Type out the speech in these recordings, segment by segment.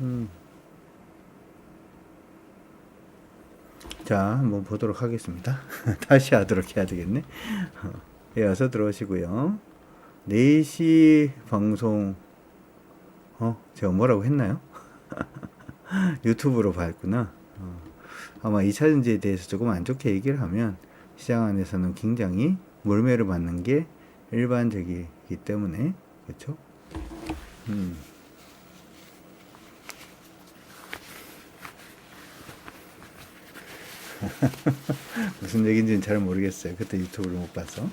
음. 자, 한번 보도록 하겠습니다. 다시 하도록 해야 되겠네. 어, 이어서 들어오시고요. 4시 방송, 어, 제가 뭐라고 했나요? 유튜브로 봤구나. 어, 아마 2차전지에 대해서 조금 안 좋게 얘기를 하면 시장 안에서는 굉장히 몰매를 받는 게 일반적이기 때문에, 그렇죠? 음. 무슨 얘기인지는 잘 모르겠어요. 그때 유튜브를 못 봐서.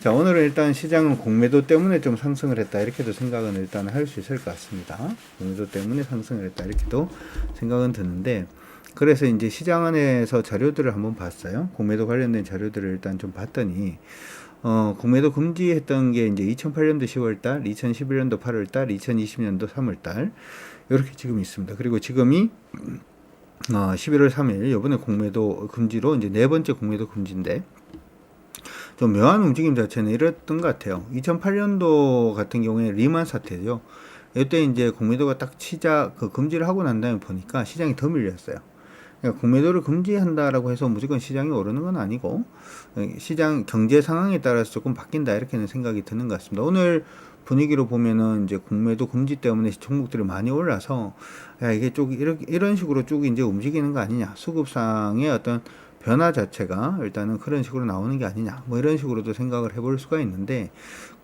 자, 오늘은 일단 시장은 공매도 때문에 좀 상승을 했다. 이렇게도 생각은 일단 할 수 있을 것 같습니다. 공매도 때문에 상승을 했다. 이렇게도 생각은 드는데, 그래서 이제 시장 안에서 자료들을 한번 봤어요. 공매도 관련된 자료들을 일단 좀 봤더니, 어, 공매도 금지했던 게 이제 2008년도 10월 달, 2011년도 8월 달, 2020년도 3월 달, 이렇게 지금 있습니다. 그리고 지금이 어, 11월 3일 이번에 공매도 금지로 이제 네 번째 공매도 금지인데 좀 묘한 움직임 자체는 이랬던 것 같아요. 2008년도 같은 경우에 리만 사태죠. 이때 이제 공매도가 딱 시작 그 금지를 하고 난 다음에 보니까 시장이 더 밀렸어요. 그러니까 공매도를 금지한다라고 해서 무조건 시장이 오르는 건 아니고 시장 경제 상황에 따라서 조금 바뀐다 이렇게는 생각이 드는 것 같습니다. 오늘 분위기로 보면은 이제 공매도 금지 때문에 종목들이 많이 올라서 야 이게 쭉 이렇게 이런 식으로 쭉 이제 움직이는 거 아니냐. 수급상의 어떤 변화 자체가 일단은 그런 식으로 나오는 게 아니냐. 뭐 이런 식으로도 생각을 해볼 수가 있는데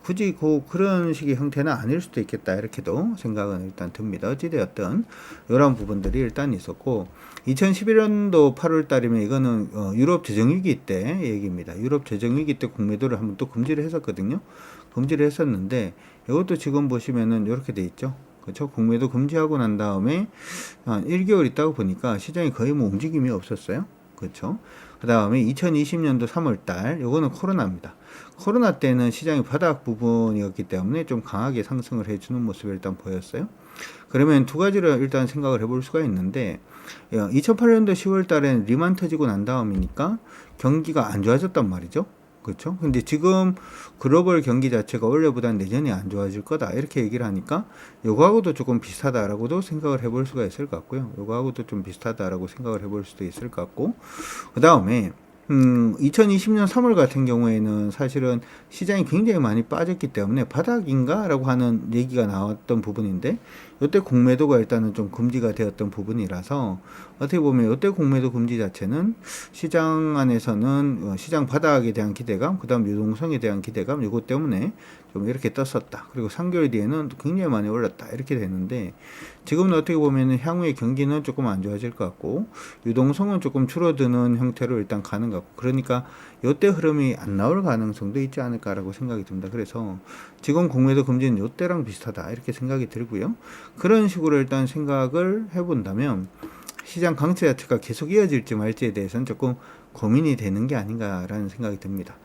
굳이 그 그런 식의 형태는 아닐 수도 있겠다 이렇게도 생각은 일단 듭니다 어찌되었든 이런 부분들이 일단 있었고 2011년도 8월 달이면 이거는 어, 유럽 재정위기 때 얘기입니다 유럽 재정위기 때 공매도를 한번 또 금지를 했었거든요 금지를 했었는데 이것도 지금 보시면은 이렇게 돼 있죠. 그렇죠? 공매도 금지하고 난 다음에 한 1개월 있다가 보니까 시장이 거의 뭐 움직임이 없었어요. 그렇죠? 그 다음에 2020년도 3월 달, 요거는 코로나입니다. 코로나 때는 시장이 바닥 부분이었기 때문에 좀 강하게 상승을 해주는 모습을 일단 보였어요. 그러면 두 가지를 일단 생각을 해볼 수가 있는데, 2008년도 10월 달에는 리만 터지고 난 다음이니까 경기가 안 좋아졌단 말이죠. 그렇죠? 근데 지금 글로벌 경기 자체가 올해보다 내년이 안 좋아질 거다 이렇게 얘기를 하니까 요거하고도 조금 비슷하다라고도 생각을 해볼 수가 있을 것 같고요. 요거하고도 좀 비슷하다라고 생각을 해볼 수도 있을 것 같고 그 다음에 음, 2020년 3월 같은 경우에는 사실은 시장이 굉장히 많이 빠졌기 때문에 바닥인가? 라고 하는 얘기가 나왔던 부분인데, 이때 공매도가 일단은 좀 금지가 되었던 부분이라서, 어떻게 보면 이때 공매도 금지 자체는 시장 안에서는 어, 시장 바닥에 대한 기대감, 그 다음 유동성에 대한 기대감, 이것 때문에 좀 이렇게 떴었다. 그리고 3개월 뒤에는 굉장히 많이 올랐다. 이렇게 되는데, 지금은 어떻게 보면은 향후의 경기는 조금 안 좋아질 것 같고, 유동성은 조금 줄어드는 형태로 일단 가는 것 같고, 그러니까 요때 흐름이 안 나올 가능성도 있지 않을까라고 생각이 듭니다. 그래서 지금 공매도 금지는 요때랑 비슷하다. 이렇게 생각이 들고요. 그런 식으로 일단 생각을 해본다면, 시장 강세 자체가 계속 이어질지 말지에 대해서는 조금 고민이 되는 게 아닌가라는 생각이 듭니다.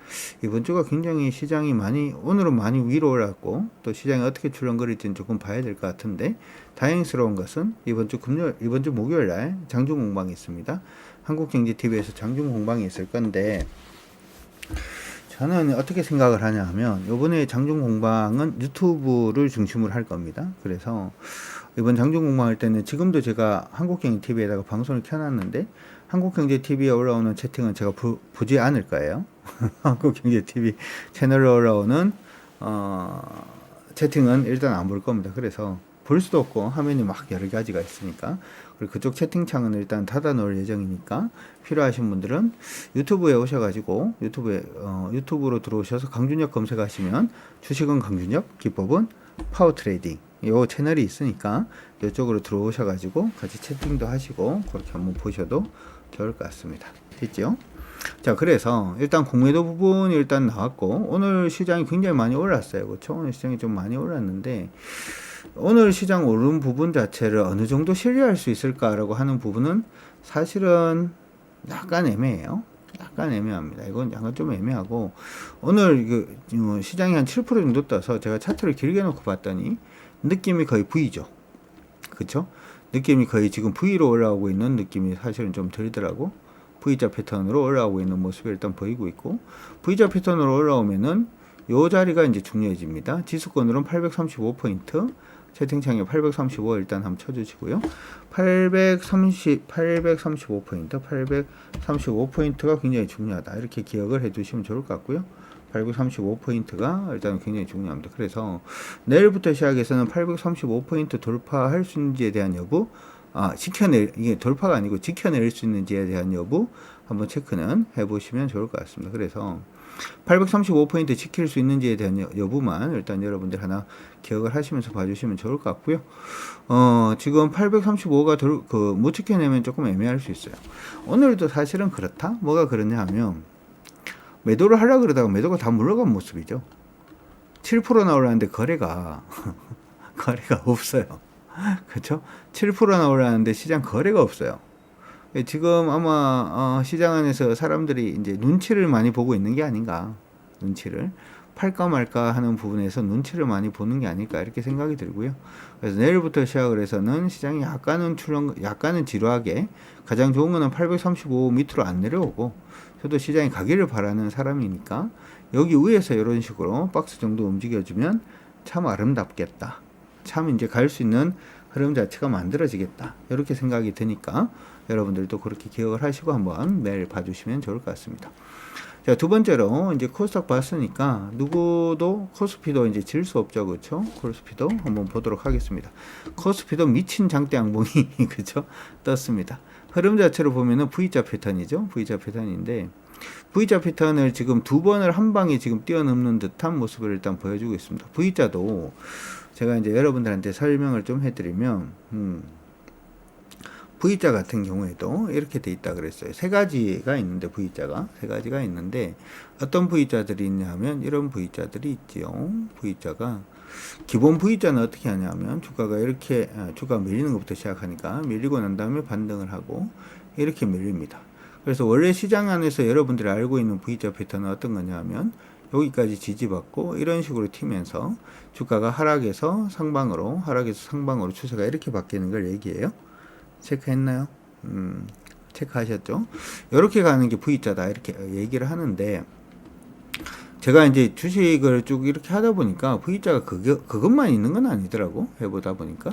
이번 주가 굉장히 시장이 많이 오늘은 많이 위로 올랐고 또 시장이 어떻게 출렁거릴지는 조금 봐야 될 것 같은데 다행스러운 것은 이번 주 금요일 이번 주 목요일 날 장중 공방이 있습니다. 한국경제TV에서 장중 공방이 있을 건데 저는 어떻게 생각을 하냐 하면 이번에 장중 공방은 유튜브를 중심으로 할 겁니다. 그래서 이번 장중 공방할 때는 지금도 제가 한국경제TV에다가 방송을 켜놨는데 한국경제TV에 올라오는 채팅은 제가 부, 보지 않을 거예요. 한국경제TV 채널에 올라오는 어, 채팅은 일단 안 볼 겁니다. 그래서 볼 수도 없고 화면이 막 여러 가지가 있으니까 그리고 그쪽 채팅창은 일단 닫아 놓을 예정이니까 필요하신 분들은 유튜브에 오셔가지고 유튜브에 어, 유튜브로 들어오셔서 강준혁 검색하시면 주식은 강준혁 기법은 파워 트레이딩 요 채널이 있으니까 이쪽으로 들어오셔가지고 같이 채팅도 하시고 그렇게 한번 보셔도 좋을 것 같습니다. 됐죠? 자, 그래서 일단 공매도 부분이 일단 나왔고 오늘 시장이 굉장히 많이 올랐어요. 그렇죠? 오늘 시장이 좀 많이 올랐는데 오늘 시장 오른 부분 자체를 어느 정도 신뢰할 수 있을까라고 하는 부분은 사실은 약간 애매해요. 약간 애매합니다. 이건 약간 좀 애매하고 오늘 그 어, 시장이 한 7% 정도 떠서 제가 차트를 길게 놓고 봤더니 느낌이 거의 V죠. 그쵸? 느낌이 거의 지금 V로 올라오고 있는 느낌이 사실은 좀 들더라고. V자 패턴으로 올라오고 있는 모습이 일단 보이고 있고 V자 패턴으로 올라오면은 요 자리가 이제 중요해집니다. 지수권으로는 835포인트, 채팅창에 835 일단 한번 쳐주시고요. 830, 835포인트, 835포인트가 굉장히 중요하다. 이렇게 기억을 해두시면 좋을 것 같고요. 835포인트가 일단 굉장히 중요합니다. 그래서 내일부터 시작해서는 835포인트 돌파할 수 있는지에 대한 여부, 아, 지켜낼, 이게 돌파가 아니고 지켜낼 수 있는지에 대한 여부 한번 체크는 해보시면 좋을 것 같습니다. 그래서 835포인트 지킬 수 있는지에 대한 여- 여부만 일단 여러분들 하나 기억을 하시면서 봐주시면 좋을 것 같고요. 어, 지금 835가 돌, 그, 못 지켜내면 조금 애매할 수 있어요. 오늘도 사실은 그렇다? 뭐가 그러냐 하면, 매도를 하려고 그러다가 매도가 다 물러간 모습이죠. 7% 나오려는데 거래가, 거래가 없어요. 그쵸? 7% 나오려는데 시장 거래가 없어요. 예, 지금 아마 어, 시장 안에서 사람들이 이제 눈치를 많이 보고 있는 게 아닌가 눈치를 팔까 말까 하는 부분에서 눈치를 많이 보는 게 아닐까 이렇게 생각이 들고요. 그래서 내일부터 시작을 해서는 시장이 약간은 출렁 약간은 지루하게 가장 좋은 거는 835 밑으로 안 내려오고 저도 시장이 가기를 바라는 사람이니까 여기 위에서 이런 식으로 박스 정도 움직여주면 참 아름답겠다. 참 이제 갈 수 있는 흐름 자체가 만들어지겠다. 이렇게 생각이 드니까 여러분들도 그렇게 기억을 하시고 한번 매일 봐주시면 좋을 것 같습니다. 자, 두 번째로 이제 코스닥 봤으니까 누구도 코스피도 이제 질 수 없죠. 그렇죠? 코스피도 한번 보도록 하겠습니다. 코스피도 미친 장대 양봉이 그렇죠? 떴습니다. 흐름 자체로 보면은 V자 패턴이죠. V자 패턴인데 V자 패턴을 지금 두 번을 한 방에 지금 뛰어넘는 듯한 모습을 일단 보여주고 있습니다. V자도 제가 이제 여러분들한테 설명을 좀 해드리면, 음, V자 같은 경우에도 이렇게 돼 있다 그랬어요. 세 가지가 있는데 V자가 세 가지가 있는데 어떤 V자들이 있냐면 이런 V자들이 있지요. V자가 기본 V자는 어떻게 하냐면 주가가 이렇게 아, 주가 밀리는 것부터 시작하니까 밀리고 난 다음에 반등을 하고 이렇게 밀립니다. 그래서 원래 시장 안에서 여러분들이 알고 있는 V자 패턴은 어떤 거냐면 여기까지 지지받고 이런 식으로 튀면서 주가가 하락에서 상방으로 하락에서 상방으로 추세가 이렇게 바뀌는 걸 얘기해요. 체크했나요? 음, 체크하셨죠? 이렇게 가는 게 V자다 이렇게 얘기를 하는데 제가 이제 주식을 쭉 이렇게 하다 보니까 V자가 그게, 그것만 있는 건 아니더라고 해보다 보니까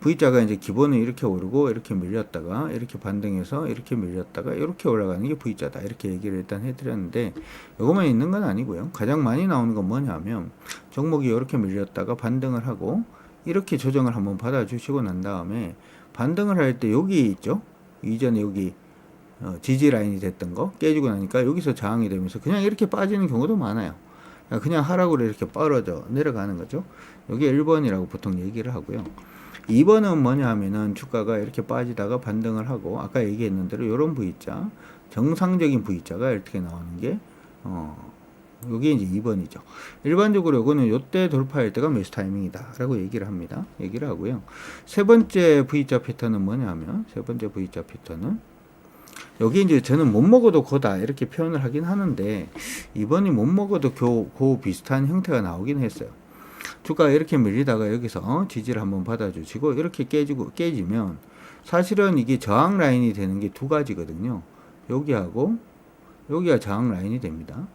V자가 이제 기본은 이렇게 오르고 이렇게 밀렸다가 이렇게 반등해서 이렇게 밀렸다가 이렇게 올라가는 게 V자다 이렇게 얘기를 일단 해드렸는데 이것만 있는 건 아니고요 가장 많이 나오는 건 뭐냐면 종목이 이렇게 밀렸다가 반등을 하고 이렇게 조정을 한번 받아주시고 난 다음에 반등을 할 때 여기 있죠 이전에 여기 어, 지지 라인이 됐던 거 깨지고 나니까 여기서 저항이 되면서 그냥 이렇게 빠지는 경우도 많아요. 그냥 하락으로 이렇게 뻗어져 내려가는 거죠. 여기 1번이라고 보통 얘기를 하고요. 2번은 뭐냐 하면은 주가가 이렇게 빠지다가 반등을 하고 아까 얘기했는 대로 이런 V자 정상적인 V자가 이렇게 나오는 게 어, 요게 이제 2번이죠. 일반적으로 요거는 요때 돌파할 때가 매수 타이밍이다. 라고 얘기를 합니다. 얘기를 하고요. 세 번째 V자 패턴은 뭐냐 하면, 세 번째 V자 패턴은, 여기 이제 저는 못 먹어도 고다. 이렇게 표현을 하긴 하는데, 이번이 못 먹어도 교, 고 비슷한 형태가 나오긴 했어요. 주가가 이렇게 밀리다가 여기서 지지를 한번 받아주시고, 이렇게 깨지고, 깨지면, 사실은 이게 저항 라인이 되는 게 두 가지거든요. 여기하고, 여기가 저항 라인이 됩니다.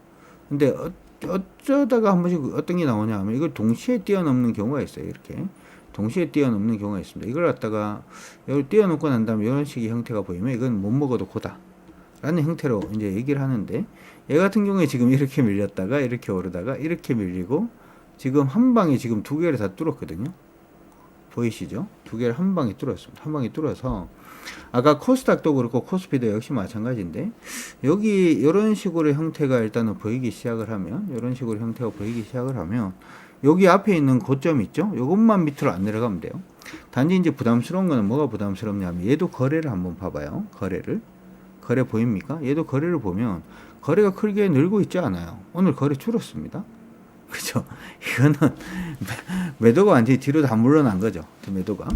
근데 어, 어쩌다가 한 번씩 어떤 게 나오냐 하면 이걸 동시에 뛰어넘는 경우가 있어요. 이렇게. 동시에 뛰어넘는 경우가 있습니다. 이걸 갖다가 이걸 뛰어넘고 난 다음에 이런 식의 형태가 보이면 이건 못 먹어도 고다. 라는 형태로 이제 얘기를 하는데 얘 같은 경우에 지금 이렇게 밀렸다가 이렇게 오르다가 이렇게 밀리고 지금 한 방에 지금 두 개를 다 뚫었거든요. 보이시죠? 두 개를 한 방에 뚫었습니다. 한 방에 뚫어서 아까 코스닥도 그렇고 코스피도 역시 마찬가지인데 여기 이런 식으로 형태가 일단은 보이기 시작을 하면 이런 식으로 형태가 보이기 시작을 하면 여기 앞에 있는 고점 있죠? 이것만 밑으로 안 내려가면 돼요. 단지 이제 부담스러운 거는 뭐가 부담스럽냐면 얘도 거래를 한번 봐봐요. 거래를 거래 보입니까? 얘도 거래를 보면 거래가 크게 늘고 있지 않아요. 오늘 거래 줄었습니다. 그죠? 이거는 매도가 완전히 뒤로 다 물러난 거죠. 그 매도가.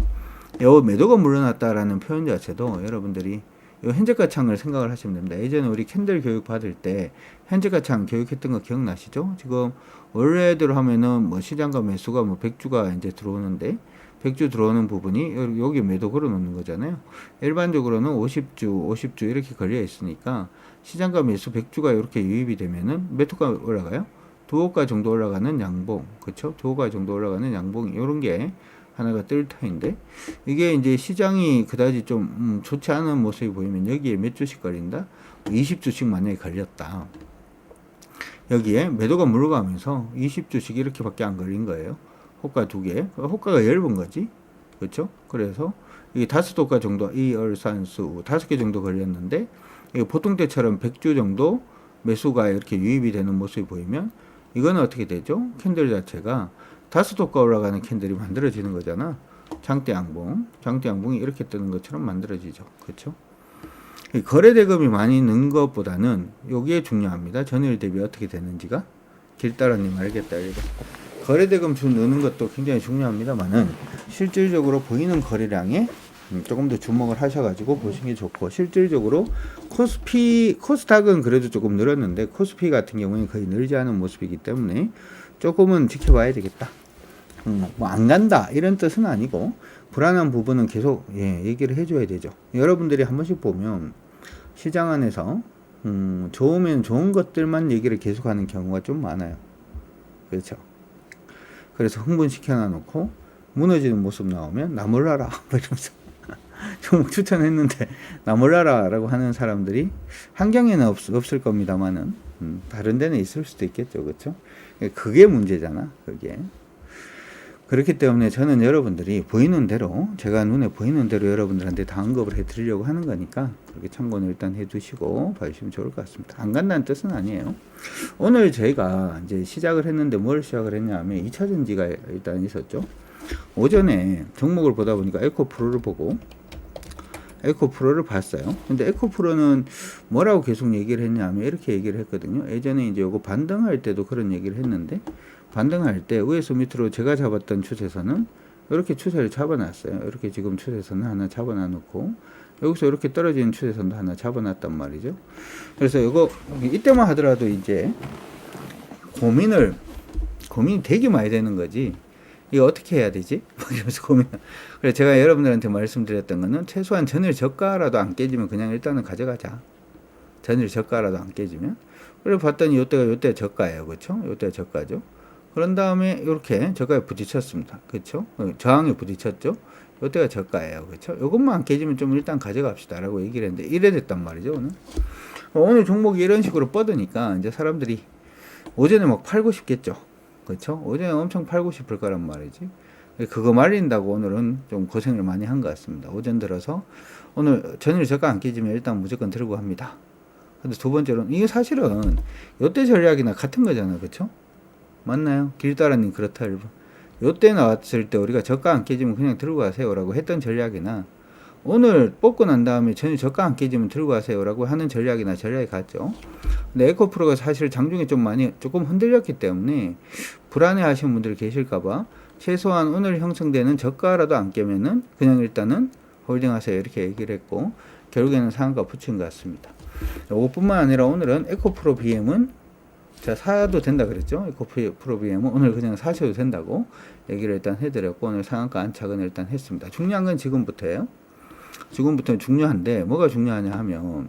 요 매도가 물러났다라는 표현 자체도 여러분들이 요 현재가창을 생각을 하시면 됩니다. 예전에 우리 캔들 교육 받을 때 현재가창 교육했던 거 기억나시죠? 지금 원래대로 하면은 뭐 시장과 매수가 뭐 100주가 이제 들어오는데 100주 들어오는 부분이 여- 여기 매도 걸어 놓는 거잖아요. 일반적으로는 50주, 50주 이렇게 걸려 있으니까 시장과 매수 100주가 이렇게 유입이 되면은 몇 호가 올라가요? 두 호가 정도 올라가는 양봉, 그쵸? 두 호가 정도 올라가는 양봉, 요런 게 하나가 델타인데 이게 이제 시장이 그다지 좀 음, 좋지 않은 모습이 보이면 여기에 몇 주씩 걸린다? 20주씩 만약에 걸렸다. 여기에 매도가 물러가면서 20주씩 이렇게밖에 안 걸린 거예요. 호가 두 개. 그 호가가 얇은 거지. 그렇죠? 그래서 이게 다섯 호가 정도, 2, 2, 3, 수 다섯 개 정도 걸렸는데 보통 때처럼 100주 정도 매수가 이렇게 유입이 되는 모습이 보이면 이거는 어떻게 되죠? 캔들 자체가 다섯 호가 올라가는 캔들이 만들어지는 거잖아. 장대 양봉, 장대 양봉이 이렇게 뜨는 것처럼 만들어지죠. 그렇죠? 이 거래 대금이 많이 는 것보다는 여기에 중요합니다. 전일 대비 어떻게 되는지가 길따라님 알겠다 이거. 거래 대금 주 느는 것도 굉장히 중요합니다만은 실질적으로 보이는 거래량에 음, 조금 더 주목을 하셔가지고 보시는 게 좋고 실질적으로 코스피 코스닥은 그래도 조금 늘었는데 코스피 같은 경우에는 거의 늘지 않은 모습이기 때문에 조금은 지켜봐야 되겠다. 음, 뭐안 간다 이런 뜻은 아니고 불안한 부분은 계속 예, 얘기를 해줘야 되죠. 여러분들이 한 번씩 보면 시장 안에서 음, 좋으면 좋은 것들만 얘기를 계속하는 경우가 좀 많아요. 그렇죠. 그래서 흥분시켜 놔놓고 무너지는 모습 나오면 나 몰라라 뭐 이러면서 종목 추천했는데 나 몰라라라고 하는 사람들이 한경에는 없, 없을 겁니다만은 음, 다른 데는 있을 수도 있겠죠, 그렇죠? 그게 문제잖아, 그게. 그렇기 때문에 저는 여러분들이 보이는 대로 제가 눈에 보이는 대로 여러분들한테 다 언급을 해드리려고 하는 거니까 그렇게 참고는 일단 해두시고 봐주시면 좋을 것 같습니다. 안 간다는 뜻은 아니에요. 오늘 저희가 이제 시작을 했는데 뭘 시작을 했냐면 2차 전지가 일단 있었죠. 오전에 종목을 보다 보니까 에코 프로를 보고 에코 프로를 봤어요. 근데 에코 프로는 뭐라고 계속 얘기를 했냐면 이렇게 얘기를 했거든요. 예전에 이제 요거 반등할 때도 그런 얘기를 했는데 반등할 때 위에서 밑으로 제가 잡았던 추세선은 이렇게 추세를 잡아놨어요. 이렇게 지금 추세선을 하나 잡아놔 놓고 여기서 이렇게 떨어지는 추세선도 하나 잡아놨단 말이죠. 그래서 이거 이때만 하더라도 이제 고민을 고민이 되게 많이 되는 거지. 이거 어떻게 해야 되지? 이러면서 고민. 그래서 제가 여러분들한테 말씀드렸던 거는 최소한 전일 저가라도 안 깨지면 그냥 일단은 가져가자. 전일 저가라도 안 깨지면. 그래 봤더니 요때가 요때 저가예요. 그렇죠? 요때 저가죠. 그런 다음에 이렇게 저가에 부딪혔습니다. 그렇죠? 저항에 부딪혔죠. 이때가 저가예요. 그렇죠? 이것만 안 깨지면 좀 일단 가져갑시다라고 얘기를 했는데 이래 됐단 말이죠, 오늘. 오늘 종목이 이런 식으로 뻗으니까 이제 사람들이 오전에 막 팔고 싶겠죠. 그렇죠? 오전에 엄청 팔고 싶을 거란 말이지. 그거 말린다고 오늘은 좀 고생을 많이 한 것 같습니다. 오전 들어서 오늘 전일 저가 안 깨지면 일단 무조건 들고 합니다. 근데 두 번째로는 이게 사실은 요때 전략이나 같은 거잖아요. 그렇죠? 맞나요? 길따라님 그렇다 일본. 요때 나왔을 때 우리가 저가 안 깨지면 그냥 들고 가세요라고 했던 전략이나 오늘 뽑고 난 다음에 전혀 저가 안 깨지면 들고 가세요라고 하는 전략이나 전략이 같죠. 근데 에코프로가 사실 장중에 좀 많이 조금 흔들렸기 때문에 불안해 하시는 분들 계실까봐 최소한 오늘 형성되는 저가라도 안 깨면은 그냥 일단은 홀딩 하세요 이렇게 얘기를 했고 결국에는 상한가 붙인 것 같습니다. 이것뿐만 아니라 오늘은 에코프로 BM은 자 사도 된다 그랬죠. 에코프로 BM은 오늘 그냥 사셔도 된다고 얘기를 일단 해드렸고 오늘 상한가 안착은 일단 했습니다. 중요한 건 지금부터예요. 지금부터는 중요한데 뭐가 중요하냐 하면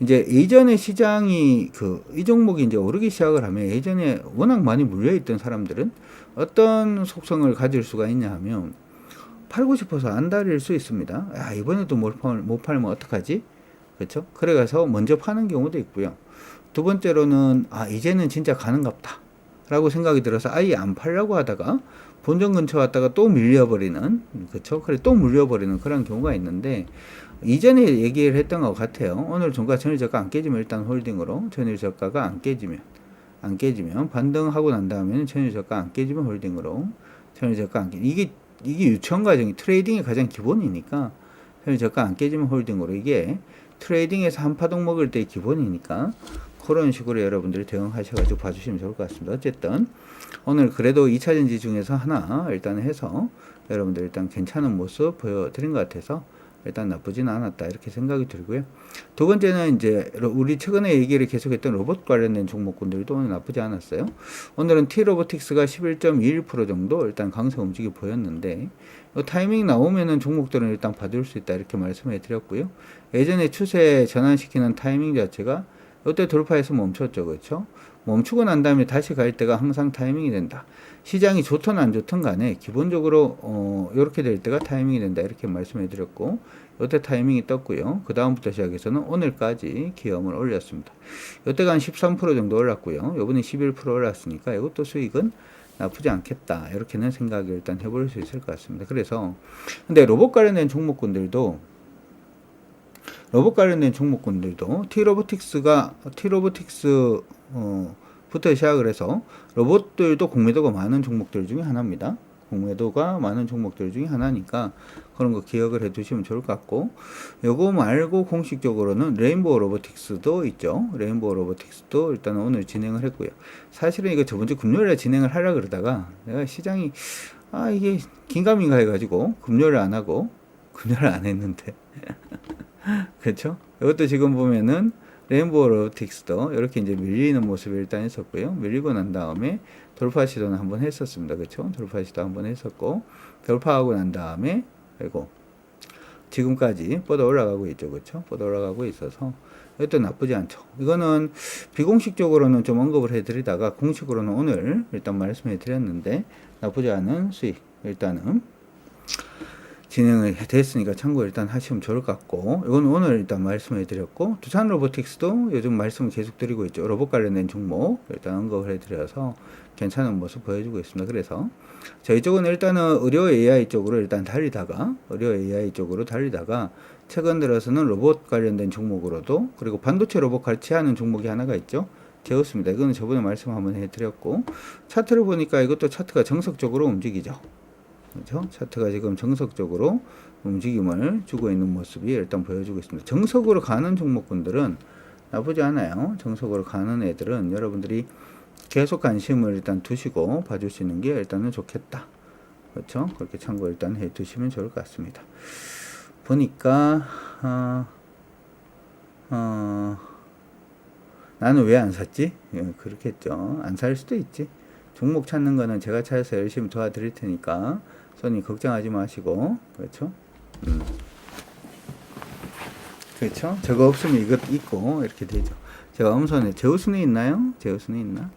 이제 예전에 시장이 그 이 종목이 이제 오르기 시작을 하면 예전에 워낙 많이 물려 있던 사람들은 어떤 속성을 가질 수가 있냐 하면 팔고 싶어서 안달일 수 있습니다. 야, 이번에도 못, 팔, 못 팔면 어떡하지? 그렇죠? 그래가서 먼저 파는 경우도 있고요. 두 번째로는 아, 이제는 진짜 가는갑다. 라고 생각이 들어서 아예 안 팔려고 하다가 본전 근처 왔다가 또 밀려버리는 그렇죠? 그래 또 물려버리는 그런 경우가 있는데 이전에 얘기를 했던 것 같아요. 오늘 종가 전일 저가 안 깨지면 일단 홀딩으로 전일 저가가 안 깨지면 안 깨지면 반등하고 난 다음에는 전일 저가 안 깨지면 홀딩으로 전일 저가 안 깨. 이게 이게 유치원 과정이 트레이딩의 가장 기본이니까 전일 저가 안 깨지면 홀딩으로 이게 트레이딩에서 한 파동 먹을 때 기본이니까 그런 식으로 여러분들이 대응하셔가지고 봐주시면 좋을 것 같습니다. 어쨌든 오늘 그래도 2차 전지 중에서 하나 일단 해서 여러분들 일단 괜찮은 모습 보여드린 것 같아서 일단 나쁘진 않았다 이렇게 생각이 들고요. 두 번째는 이제 우리 최근에 얘기를 계속했던 로봇 관련된 종목군들도 오늘 나쁘지 않았어요. 오늘은 T-로보틱스가 11.21% 정도 일단 강세 움직이 보였는데 타이밍 나오면은 종목들은 일단 받을 수 있다 이렇게 말씀해 드렸고요. 예전에 추세 전환시키는 타이밍 자체가 이때 돌파해서 멈췄죠. 그렇죠? 멈추고 난 다음에 다시 갈 때가 항상 타이밍이 된다. 시장이 좋든 안 좋든 간에 기본적으로 어 이렇게 될 때가 타이밍이 된다. 이렇게 말씀해 드렸고 이때 타이밍이 떴고요. 그 다음부터 시작해서는 오늘까지 기염을 올렸습니다. 이때가 한 13% 정도 올랐고요. 요번에 11% 올랐으니까 이것도 수익은 나쁘지 않겠다. 이렇게는 생각을 일단 해볼 수 있을 것 같습니다. 그래서 근데 로봇 관련된 종목군들도 로봇 관련된 종목군들도 T로보틱스가 T로보틱스 어, 부터 시작을 해서 로봇들도 공매도가 많은 종목들 중에 하나입니다. 공매도가 많은 종목들 중에 하나니까 그런 거 기억을 해 두시면 좋을 것 같고 요거 말고 공식적으로는 레인보우 로보틱스도 있죠. 레인보우 로보틱스도 일단 오늘 진행을 했고요. 사실은 이거 저번 주 금요일에 진행을 하려 그러다가 내가 시장이 아 이게 긴가민가 해가지고 금요일 안 하고 금요일 안 했는데 그렇죠? 이것도 지금 보면은 레인보우 로보틱스도 이렇게 이제 밀리는 모습이 일단 있었고요. 밀리고 난 다음에 돌파 시도는 한번 했었습니다. 그렇죠? 돌파 시도 한번 했었고 돌파하고 난 다음에 그리고 지금까지 뻗어 올라가고 있죠. 그렇죠? 뻗어 올라가고 있어서 이것도 나쁘지 않죠. 이거는 비공식적으로는 좀 언급을 해드리다가 공식으로는 오늘 일단 말씀해 드렸는데 나쁘지 않은 수익 일단은 진행을 됐으니까 참고 일단 하시면 좋을 것 같고 이건 오늘 일단 말씀해 드렸고 두산 로보틱스도 요즘 말씀 계속 드리고 있죠. 로봇 관련된 종목 일단 언급을 해 드려서 괜찮은 모습 보여주고 있습니다. 그래서 저희 쪽은 일단은 의료 AI 쪽으로 일단 달리다가 의료 AI 쪽으로 달리다가 최근 들어서는 로봇 관련된 종목으로도 그리고 반도체 로봇 같이 하는 종목이 하나가 있죠. 제우스입니다. 이거는 저번에 말씀 한번 해 드렸고 차트를 보니까 이것도 차트가 정석적으로 움직이죠 그렇죠? 차트가 지금 정석적으로 움직임을 주고 있는 모습이 일단 보여주고 있습니다. 정석으로 가는 종목군들은 나쁘지 않아요. 정석으로 가는 애들은 여러분들이 계속 관심을 일단 두시고 봐주시는 게 일단은 좋겠다. 그렇죠? 그렇게 참고 일단 해 두시면 좋을 것 같습니다. 보니까 어, 어, 나는 왜 안 샀지? 예, 그렇겠죠. 안 살 수도 있지. 종목 찾는 거는 제가 찾아서 열심히 도와드릴 테니까 손님 걱정하지 마시고 그렇죠? 음. 그렇죠? 저거 없으면 이것 있고 이렇게 되죠. 제가 엄선에 제우스는 있나요? 제우스는 있나?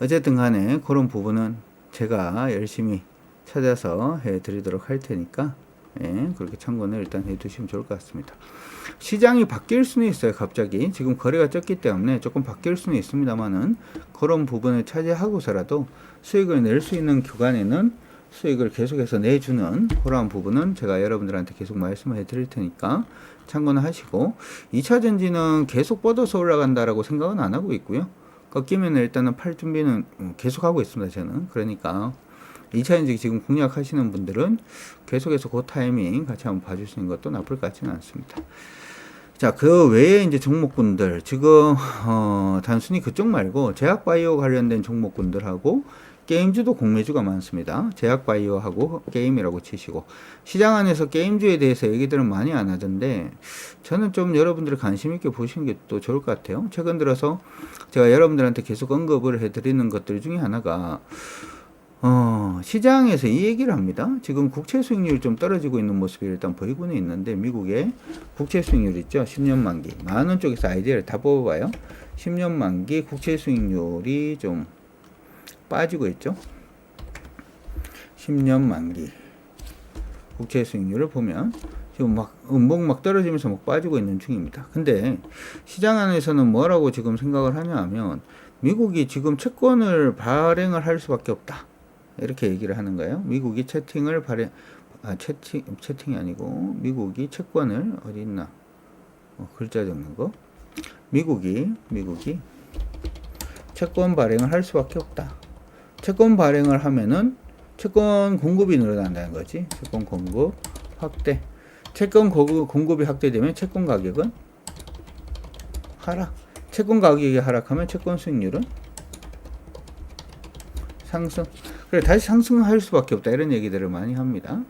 어쨌든 간에 그런 부분은 제가 열심히 찾아서 해드리도록 할 테니까 예, 그렇게 참고는 일단 해두시면 좋을 것 같습니다. 시장이 바뀔 수는 있어요. 갑자기 지금 거래가 적기 때문에 조금 바뀔 수는 있습니다만은 그런 부분을 차지하고서라도 수익을 낼 수 있는 구간에는 수익을 계속해서 내주는 그러한 부분은 제가 여러분들한테 계속 말씀을 해드릴 테니까 참고는 하시고 2차 전지는 계속 뻗어서 올라간다라고 생각은 안 하고 있고요. 꺾이면 일단은 팔 준비는 계속 하고 있습니다. 저는 그러니까 2차 전지 지금 공략하시는 분들은 계속해서 그 타이밍 같이 한번 봐주시는 것도 나쁠 것 같지는 않습니다. 자, 그 외에 이제 종목군들, 지금, 어, 단순히 그쪽 말고 제약바이오 관련된 종목군들하고 게임주도 공매주가 많습니다. 제약바이오하고 게임이라고 치시고 시장 안에서 게임주에 대해서 얘기들은 많이 안 하던데 저는 좀 여러분들이 관심 있게 보시는 게 또 좋을 것 같아요. 최근 들어서 제가 여러분들한테 계속 언급을 해드리는 것들 중에 하나가 어, 시장에서 이 얘기를 합니다. 지금 국채 수익률이 좀 떨어지고 있는 모습이 일단 보이고는 있는데 미국의 국채 수익률 있죠. 10년 만기. 많은 쪽에서 아이디어를 다 뽑아봐요. 10년 만기 국채 수익률이 좀 빠지고 있죠. 10년 만기 국채 수익률을 보면 지금 막 음봉 막 떨어지면서 막 빠지고 있는 중입니다. 근데 시장 안에서는 뭐라고 지금 생각을 하냐 하면 미국이 지금 채권을 발행을 할 수밖에 없다. 이렇게 얘기를 하는 거예요. 미국이 채팅을 발행 아 채팅 채팅이 아니고 미국이 채권을 어디 있나? 어, 글자 적는 거. 미국이 미국이 채권 발행을 할 수밖에 없다. 채권 발행을 하면은 채권 공급이 늘어난다는 거지. 채권 공급 확대. 채권 공급이 확대되면 채권 가격은 하락. 채권 가격이 하락하면 채권 수익률은 상승. 그래 다시 상승할 수밖에 없다 이런 얘기들을 많이 합니다.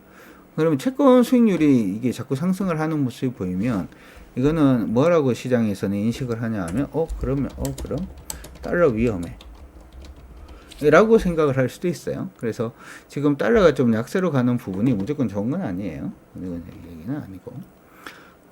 그러면 채권 수익률이 이게 자꾸 상승을 하는 모습이 보이면 이거는 뭐라고 시장에서는 인식을 하냐 하면 어 그러면 어 그럼 달러 위험해. 라고 생각을 할 수도 있어요. 그래서 지금 달러가 좀 약세로 가는 부분이 무조건 좋은 건 아니에요. 이건 얘기는 아니고.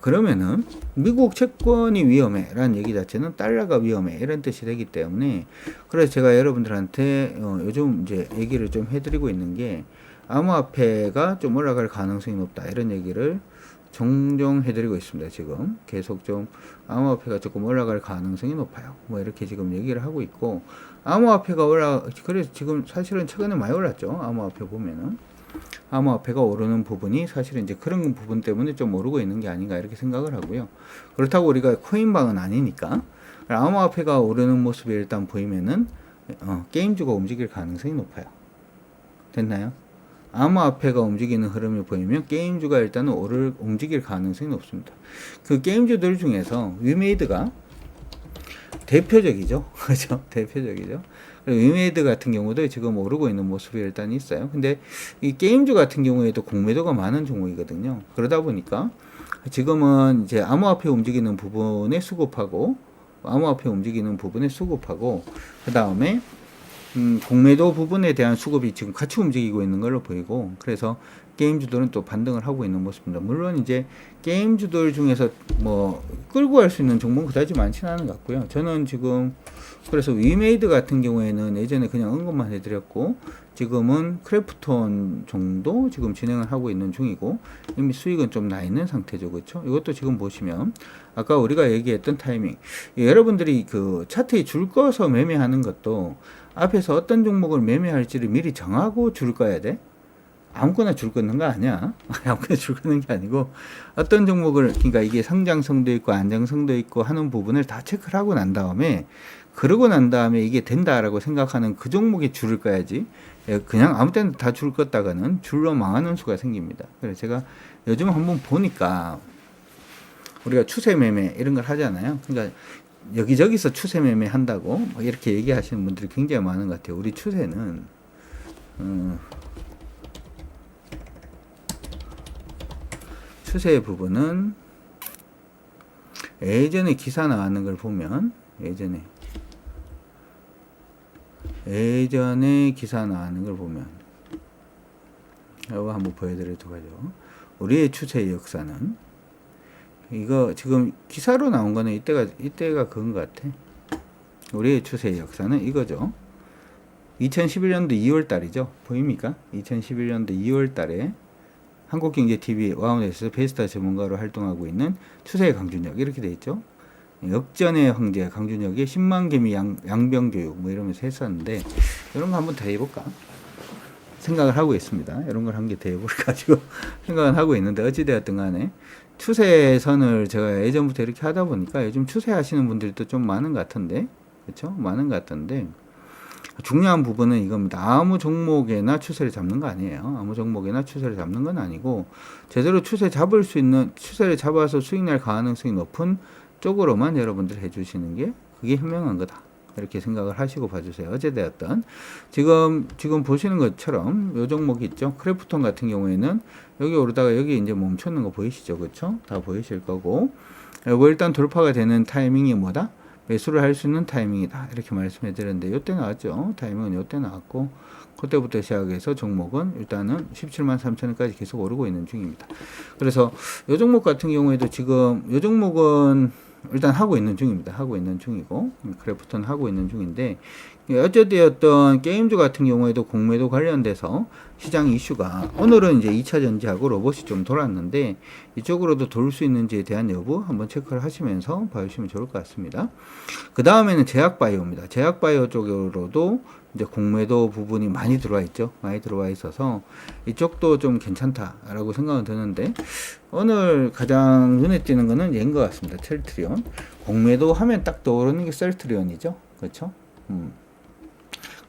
그러면은 미국 채권이 위험해라는 얘기 자체는 달러가 위험해 이런 뜻이 되기 때문에 그래서 제가 여러분들한테 어, 요즘 이제 얘기를 좀 해드리고 있는 게 암호화폐가 좀 올라갈 가능성이 높다 이런 얘기를 종종 해드리고 있습니다. 지금 계속 좀 암호화폐가 조금 올라갈 가능성이 높아요. 뭐 이렇게 지금 얘기를 하고 있고 암호화폐가 올라 그래서 지금 사실은 최근에 많이 올랐죠. 암호화폐 보면은 암호화폐가 오르는 부분이 사실은 이제 그런 부분 때문에 좀 오르고 있는 게 아닌가 이렇게 생각을 하고요. 그렇다고 우리가 코인방은 아니니까 암호화폐가 오르는 모습이 일단 보이면은 어, 게임주가 움직일 가능성이 높아요. 됐나요? 암호화폐가 움직이는 흐름이 보이면 게임주가 일단은 오를 움직일 가능성이 높습니다. 그 게임주들 중에서 위메이드가 대표적이죠. 그죠? 대표적이죠. 위메이드 같은 경우도 지금 오르고 있는 모습이 일단 있어요. 근데 이 게임주 같은 경우에도 공매도가 많은 종목이거든요. 그러다 보니까 지금은 이제 암호화폐 움직이는 부분에 수급하고 암호화폐 움직이는 부분에 수급하고 그 다음에 음, 공매도 부분에 대한 수급이 지금 같이 움직이고 있는 걸로 보이고 그래서 게임주들은 또 반등을 하고 있는 모습입니다. 물론 이제 게임주들 중에서 뭐 끌고 갈 수 있는 종목은 그다지 많지는 않은 것 같고요. 저는 지금 그래서 위메이드 같은 경우에는 예전에 그냥 언급만 해드렸고 지금은 크래프톤 정도 지금 진행을 하고 있는 중이고 이미 수익은 좀 나 있는 상태죠, 그렇죠? 이것도 지금 보시면 아까 우리가 얘기했던 타이밍 여러분들이 그 차트에 줄 꺼서 매매하는 것도 앞에서 어떤 종목을 매매할지를 미리 정하고 줄 꺼야 돼. 아무거나 줄 끊는 거 아니야. 아무거나 줄 끊는 게 아니고 어떤 종목을 그러니까 이게 성장성도 있고 안정성도 있고 하는 부분을 다 체크를 하고 난 다음에 그러고 난 다음에 이게 된다라고 생각하는 그 종목에 줄을 꺼야지 예, 그냥 아무 때나 다 줄 껐다가는 줄로 망하는 수가 생깁니다. 그래서 제가 요즘 한번 보니까 우리가 추세 매매 이런 걸 하잖아요. 그러니까 여기저기서 추세 매매 한다고 뭐 이렇게 얘기하시는 분들이 굉장히 많은 것 같아요. 우리 추세는 음, 추세 부분은 예전에 기사 나왔는 걸 보면 예전에 예전에 기사 나왔는 걸 보면 이거 한번 보여드리도록 하죠. 우리의 추세의 역사는 이거 지금 기사로 나온 거는 이때가 이때가 그건 것 같아. 우리의 추세의 역사는 이거죠. 2011년도 2월 달이죠. 보입니까? 2011년도 2월 달에 한국경제TV 와우넷에서 베스타 전문가로 활동하고 있는 추세의 강준혁 이렇게 돼 있죠. 역전의 황제 강준혁의 10만 개미 양, 양병교육 뭐 이러면서 했었는데 이런 거 한번 더 해볼까 생각을 하고 있습니다. 이런 걸한개더 해볼까 가지고 생각을 하고 있는데 어찌되었든 간에 추세선을 제가 예전부터 이렇게 하다 보니까 요즘 추세 하시는 분들도 좀 많은 것 같은데 그렇죠? 많은 것 같던데 중요한 부분은 이겁니다. 아무 종목에나 추세를 잡는 거 아니에요. 아무 종목에나 추세를 잡는 건 아니고 제대로 추세 잡을 수 있는 추세를 잡아서 수익 날 가능성이 높은 쪽으로만 여러분들 해주시는 게 그게 현명한 거다. 이렇게 생각을 하시고 봐주세요. 어제되었던 지금 지금 보시는 것처럼 요 종목이 있죠. 크래프톤 같은 경우에는 여기 오르다가 여기 이제 멈췄는 거 보이시죠, 그렇죠? 다 보이실 거고. 뭐 일단 돌파가 되는 타이밍이 뭐다? 매수를 할 수 있는 타이밍이다. 이렇게 말씀해 드렸는데, 요때 나왔죠. 타이밍은 요때 나왔고, 그때부터 시작해서 종목은 일단은 17만 3천원까지 계속 오르고 있는 중입니다. 그래서 요 종목 같은 경우에도 지금 요 종목은 일단 하고 있는 중입니다. 하고 있는 중이고, 크래프톤 하고 있는 중인데, 어쨌든 게임주 같은 경우에도 공매도 관련돼서 시장 이슈가 오늘은 이제 2차 전지하고 로봇이 좀 돌았는데 이쪽으로도 돌 수 있는지에 대한 여부 한번 체크를 하시면서 봐주시면 좋을 것 같습니다. 그 다음에는 제약바이오입니다. 제약바이오 쪽으로도 이제 공매도 부분이 많이 들어와 있죠. 많이 들어와 있어서 이쪽도 좀 괜찮다라고 생각은 드는데 오늘 가장 눈에 띄는 거는 얘인 것 같습니다. 셀트리온. 공매도 하면 딱 떠오르는 게 셀트리온이죠. 그렇죠? 음.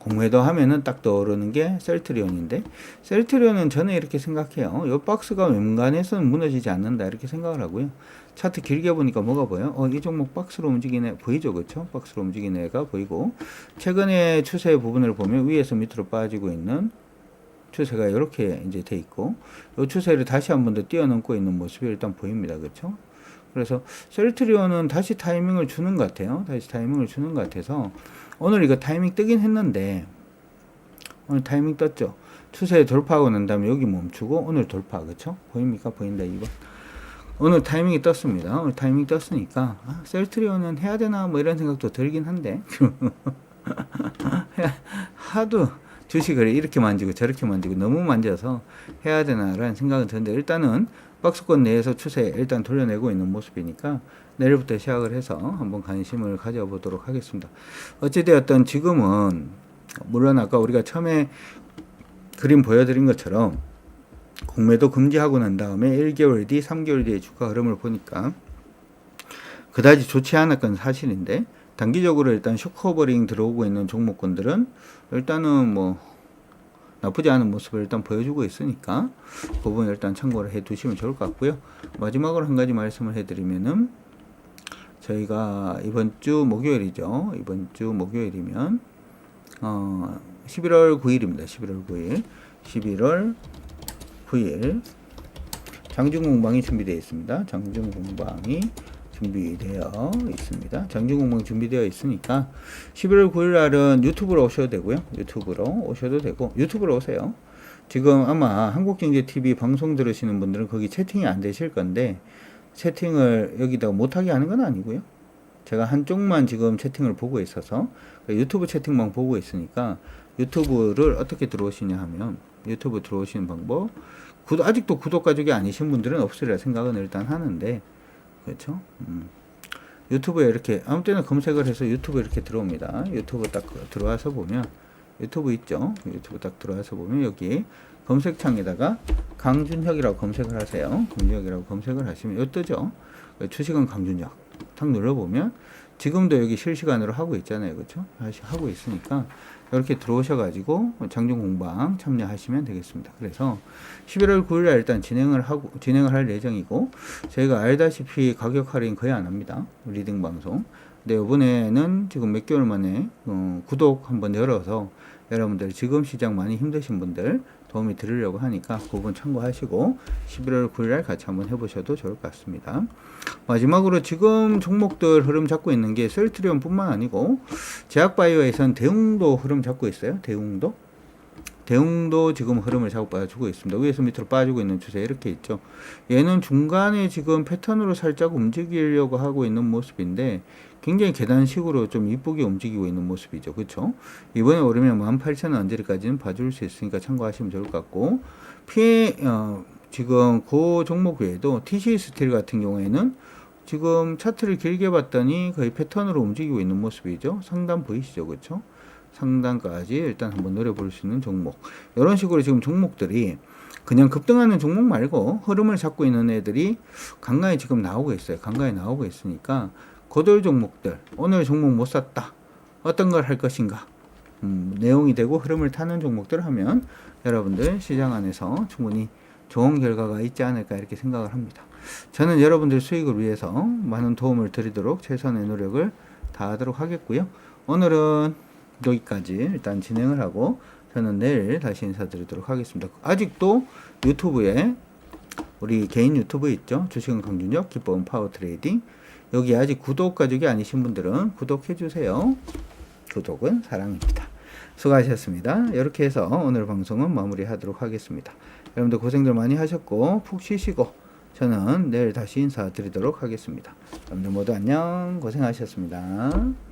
공매도 하면은 딱 떠오르는 게 셀트리온인데 셀트리온은 저는 이렇게 생각해요. 이 박스가 웬간해서는 무너지지 않는다 이렇게 생각을 하고요. 차트 길게 보니까 뭐가 보여? 어, 이 종목 박스로 움직이네 보이죠, 그렇죠? 박스로 움직이는 애가 보이고 최근에 추세 부분을 보면 위에서 밑으로 빠지고 있는 추세가 이렇게 이제 돼 있고 이 추세를 다시 한 번 더 뛰어넘고 있는 모습이 일단 보입니다, 그렇죠? 그래서 셀트리온은 다시 타이밍을 주는 것 같아요. 다시 타이밍을 주는 것 같아서 오늘 이거 타이밍 뜨긴 했는데 오늘 타이밍 떴죠. 추세 돌파하고 난 다음에 여기 멈추고 오늘 돌파 그쵸? 보입니까? 보인다 2번. 오늘 타이밍이 떴습니다. 오늘 타이밍이 떴으니까 아, 셀트리온은 해야 되나 뭐 이런 생각도 들긴 한데 하도 주식을 이렇게 만지고 저렇게 만지고 너무 만져서 해야 되나라는 생각은 드는데 일단은 박스권 내에서 추세 일단 돌려내고 있는 모습이니까 내일부터 시작을 해서 한번 관심을 가져보도록 하겠습니다. 어찌되었든 지금은 물론 아까 우리가 처음에 그림 보여드린 것처럼 공매도 금지하고 난 다음에 1개월 뒤, 3개월 뒤의 주가 흐름을 보니까 그다지 좋지 않았건 사실인데 단기적으로 일단 쇼커버링 들어오고 있는 종목군들은 일단은 뭐 나쁘지 않은 모습을 일단 보여주고 있으니까 그 부분 일단 참고를 해 두시면 좋을 것 같고요. 마지막으로 한 가지 말씀을 해드리면은 저희가 이번 주 목요일이죠. 이번 주 목요일이면 어 11월 9일입니다. 11월 9일. 11월 9일 장중 공방이 준비되어 있습니다. 장중 공방이 준비되어 있습니다. 장중 공방 준비되어 있으니까 11월 9일 날은 유튜브로 오셔도 되고요. 유튜브로 오셔도 되고 유튜브로 오세요. 지금 아마 한국경제TV 방송 들으시는 분들은 거기 채팅이 안 되실 건데 채팅을 여기다가 못하게 하는 건 아니고요. 제가 한쪽만 지금 채팅을 보고 있어서 유튜브 채팅만 보고 있으니까 유튜브를 어떻게 들어오시냐 하면 유튜브 들어오시는 방법 구독, 아직도 구독 가족이 아니신 분들은 없으리라 생각은 일단 하는데 그렇죠? 음. 유튜브에 이렇게 아무 때나 검색을 해서 유튜브 이렇게 들어옵니다. 유튜브 딱 들어와서 보면 유튜브 있죠? 유튜브 딱 들어와서 보면 여기 검색창에다가 강준혁이라고 검색을 하세요. 강준혁이라고 검색을 하시면 요 뜨죠? 주식은 강준혁 탁 눌러보면 지금도 여기 실시간으로 하고 있잖아요. 그렇죠? 하고 있으니까 이렇게 들어오셔가지고 장중 공방 참여하시면 되겠습니다. 그래서 11월 9일 날 일단 진행을 하고 진행을 할 예정이고 저희가 알다시피 가격 할인 거의 안 합니다. 리딩 방송. 근데 이번에는 지금 몇 개월 만에 어, 구독 한번 열어서 여러분들 지금 시장 많이 힘드신 분들 도움이 드리려고 하니까 그 부분 참고하시고 11월 9일 날 같이 한번 해보셔도 좋을 것 같습니다. 마지막으로 지금 종목들 흐름 잡고 있는 게 셀트리온 뿐만 아니고 제약바이오에선 대웅도 흐름 잡고 있어요. 대웅도. 대웅도 지금 흐름을 잡아주고 있습니다. 위에서 밑으로 빠지고 있는 추세 이렇게 있죠. 얘는 중간에 지금 패턴으로 살짝 움직이려고 하고 있는 모습인데 굉장히 계단식으로 좀 이쁘게 움직이고 있는 모습이죠. 그렇죠? 이번에 오르면 18,000원 언저리까지는 봐줄 수 있으니까 참고하시면 좋을 것 같고 피해 어, 지금 그 종목 외에도 TC 스틸 같은 경우에는 지금 차트를 길게 봤더니 거의 패턴으로 움직이고 있는 모습이죠. 상단 보이시죠? 그렇죠? 상단까지 일단 한번 노려볼 수 있는 종목. 이런 식으로 지금 종목들이 그냥 급등하는 종목 말고 흐름을 잡고 있는 애들이 강가에 지금 나오고 있어요. 강가에 나오고 있으니까 거돌 종목들 오늘 종목 못 샀다. 어떤 걸 할 것인가? 음, 내용이 되고 흐름을 타는 종목들 하면 여러분들 시장 안에서 충분히 좋은 결과가 있지 않을까 이렇게 생각을 합니다. 저는 여러분들 수익을 위해서 많은 도움을 드리도록 최선의 노력을 다하도록 하겠고요. 오늘은 여기까지 일단 진행을 하고 저는 내일 다시 인사드리도록 하겠습니다. 아직도 유튜브에 우리 개인 유튜브 있죠? 주식은 강준혁, 기법은 파워 트레이딩. 여기 아직 구독 가족이 아니신 분들은 구독해 주세요. 구독은 사랑입니다. 수고하셨습니다. 이렇게 해서 오늘 방송은 마무리하도록 하겠습니다. 여러분들 고생들 많이 하셨고 푹 쉬시고 저는 내일 다시 인사드리도록 하겠습니다. 여러분들 모두 안녕 고생하셨습니다.